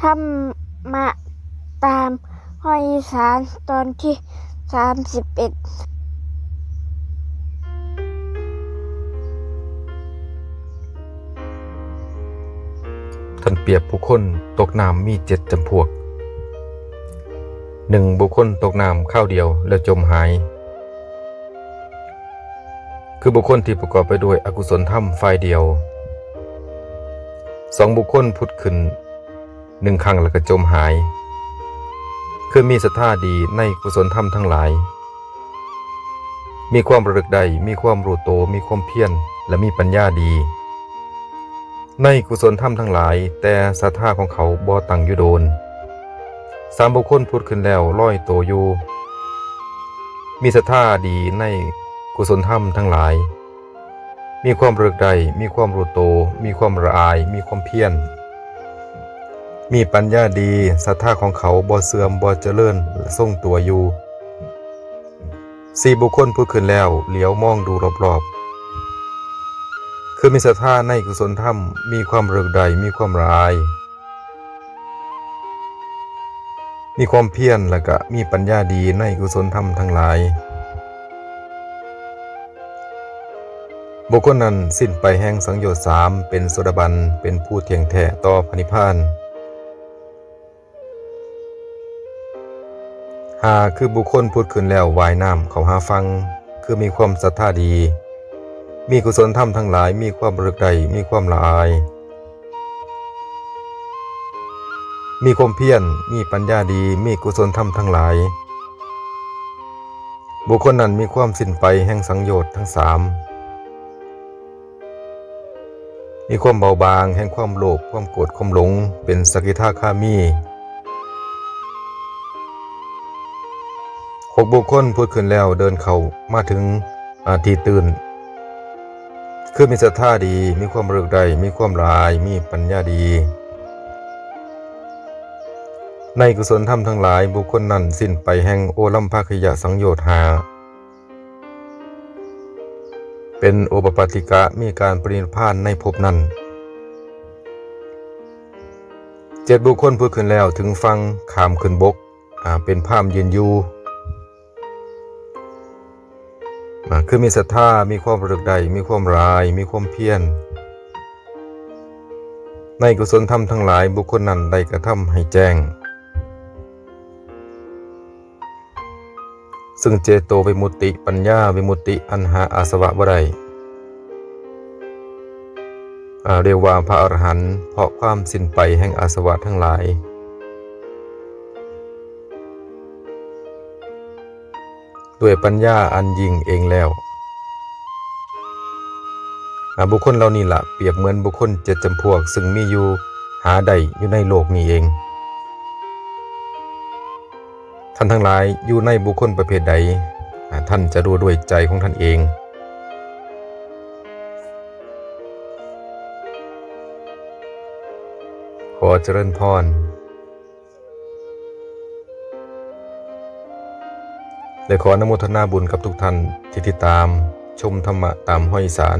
ธรรมะตามห้อยอีสานตอนที่สามสิบเอ็ดท่านเปรียบบุคคลตกน้ำมีเจ็ดจำพวกหนึ่งบุคคลตกน้ำข้าวเดียวแล้วจมหาย คือบุคคลที่ประกอบไปด้วยอกุศลธรรมฝ่ายเดียวสองบุคคลผุดขึ้น หนึ่งครั้งแล้วก็จมหาย คือมีศรัทธาดีในกุศลธรรมทั้งหลาย มีความระลึกใดมีความรู้โตมีความเพียรและมีปัญญาดี ในกุศลธรรมทั้งหลาย แต่ศรัทธาของเขาบ่ตั้งอยู่โดน สามบุคคลพูดขึ้นแล้วร้อยโตอยู่มีศรัทธาดีในกุศลธรรมทั้งหลาย มีความเรึกใดมีความรู้โตมีความละอาย มีความเพียร มีปัญญาดีศรัทธาของเขาบ่เสื่อมบ่เจริญทรงตัวอยู่สี่บุคคลพูดขึ้นแล้วเหลียวมองดูรอบๆคือมีศรัทธาในกุศลธรรมมีความเรึกใดมีความละอาย มีความเพียรและก็มีปัญญาดีในกุศลธรรมทั้งหลาย บุคคลนั้นสิ้นไปแห่งสังโยชน์สามเป็นโสดาบันเป็นผู้เที่ยงแท้ต่อพระนิพพาน หาคือบุคคลพูดขึ้นแล้ววายน้ำเขาหาฟัง คือมีความศรัทธาดี มีกุศลธรรมทั้งหลาย มีความรึกใดมีความละอาย มีความเพียรมีปัญญาดี มีกุศลธรรมทั้งหลาย บุคคลนั้นมีความสิ้นไปแห่งสังโยชน์ทั้งสามมีความเบาบางแห่งความโลภความโกรธความหลง เป็นสกิทาคามี หกบุคคลพูดขึ้นแล้วเดินเข้ามาถึงอาทีตื่น คือมีศรัทธาดีมีความเรึกใดมีความลาย มีปัญญาดี ในกุศลธรรมทั้งหลายบุคคลนั้นสิ้นไปแห่งโอลัมภาคยะสังโยชน์หาเป็นโอปปาติกะมีการปรินิพานในภพนั้นเจ็ดบุคคลพูดขึ้นแล้วถึงฟังขามขึ้นบกเป็นภาพยืนอยู่ คือมีศรัทธา มีความระลึกใด มีความราย มีความเพียร ในกุศลธรรมทั้งหลายบุคคลนั้นได้กระทำให้แจ้ง ซึ่งเจโตวิมุตติ ปัญญาวิมุตติ อันหาอาสวะบ่ได้เรียกว่าพระอรหันต์เพราะความสิ้นไปแห่งอาสวะทั้งหลาย ด้วยปัญญาอันยิ่งเองแล้วบุคคลเหล่านี้ละเปรียบเหมือนบุคคลเจ็ดจำพวก ซึ่งมีอยู่หาได้อยู่ในโลกนี้เอง ท่านทั้งหลายอยู่ในบุคคลประเภทใด ท่านจะรู้ด้วยใจของท่านเอง ขอเจริญพร และขออนุโมทนาบุญกับทุกท่านที่ติดตาม ชมธรรมะตามห้อยสาร